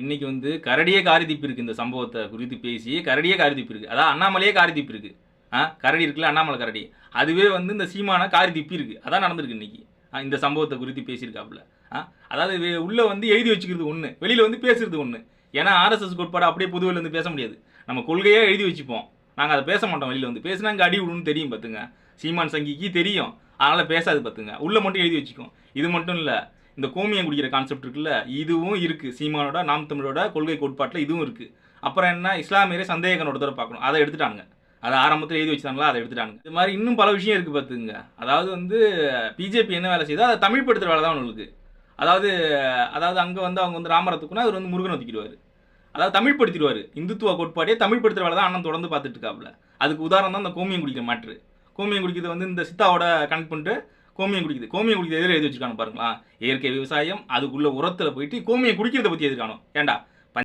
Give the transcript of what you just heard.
இன்னைக்கு வந்து கரடியே காரிதிப்பு இருக்கு இந்த சம்பவத்தை குறித்து பேசி கரடியே காரிதிப்பு இருக்கு. அதான் அண்ணாமலையே காரிதிப்பு இருக்கு. ஆ கரடி இருக்குல்ல அண்ணாமலை கரடி. அதுவே வந்து இந்த சீமான காரிதிப்பி இருக்கு. அதான் நடந்திருக்கு இன்னைக்கு. இந்த சம்பவத்தை குறித்து பேசியிருக்காப்புல. ஆ அதாவது உள்ளே உள்ள வந்து எழுதி வச்சுக்கிறது ஒன்று வெளியில வந்து பேசுறது ஒன்று ஏன்னா ஆர்எஸ்எஸ் கோட்பாடு அப்படியே புதுவையில் வந்து பேச முடியாது. நம்ம கொள்கையே எழுதி வச்சுப்போம். நாங்கள் அதை பேச மாட்டோம் வெளியில வந்து. பேசினா இங்கே அடி விடுன்னு தெரியும் பார்த்துங்க. சீமான் சங்கிக்கு தெரியும். அதனால பேசாது பார்த்துங்க. உள்ள மட்டும் எழுதி வச்சுக்கோம். இது மட்டும் இல்லை இந்த கோமியம் குடிக்கிற கான்செப்ட் இருக்குல்ல இதுவும் இருக்குது சீமானோட நாம் தமிழோட கொள்கை கோட்பாட்டில் இதுவும் இருக்குது அப்புறம் என்ன? இஸ்லாமியரே சந்தேகனோட தடவை பார்க்கணும். அதை எடுத்துட்டானுங்க. அதை ஆரம்பத்தில் எழுதி வச்சாங்களா அதை எடுத்துட்டானுங்க. இது மாதிரி இன்னும் பல விஷயம் இருக்குது பார்த்துங்க அதாவது வந்து பிஜேபி என்ன வேலை செய்யுதோ அதை தமிழ்படுத்துகிற வேலை தான் அவங்களுக்கு அதாவது அதாவது அங்கே வந்து அவங்க வந்து ராமரத்துக்குன்னா அவர் வந்து முருகன் ஒதுக்கிடுவார் அதாவது தமிழ் படுத்திடுவார் இந்துத்துவ கோட்பாடே தமிழ் படுத்துகிற வேலை தான் அண்ணன் தொடர்ந்து பார்த்துட்டு இருக்காப்புல. அதுக்கு உதாரணம் தான் அந்த கோமியம் குடிக்கிற மாற்று கோமியம் குடிக்கிறது வந்து இந்த சித்தாவோட கனெக்ட் பண்ணிட்டு கோமியம் குடிக்குது. கோமியம் குடிக்கிறது எதிர எழுதி வச்சுக்கானு பாருங்களா இயற்கை விவசாயம் அதுக்குள்ள உரத்துல போயிட்டு கோமியம் குடிக்கிறத பத்தி எதிர்க்கானோ ஏண்டா?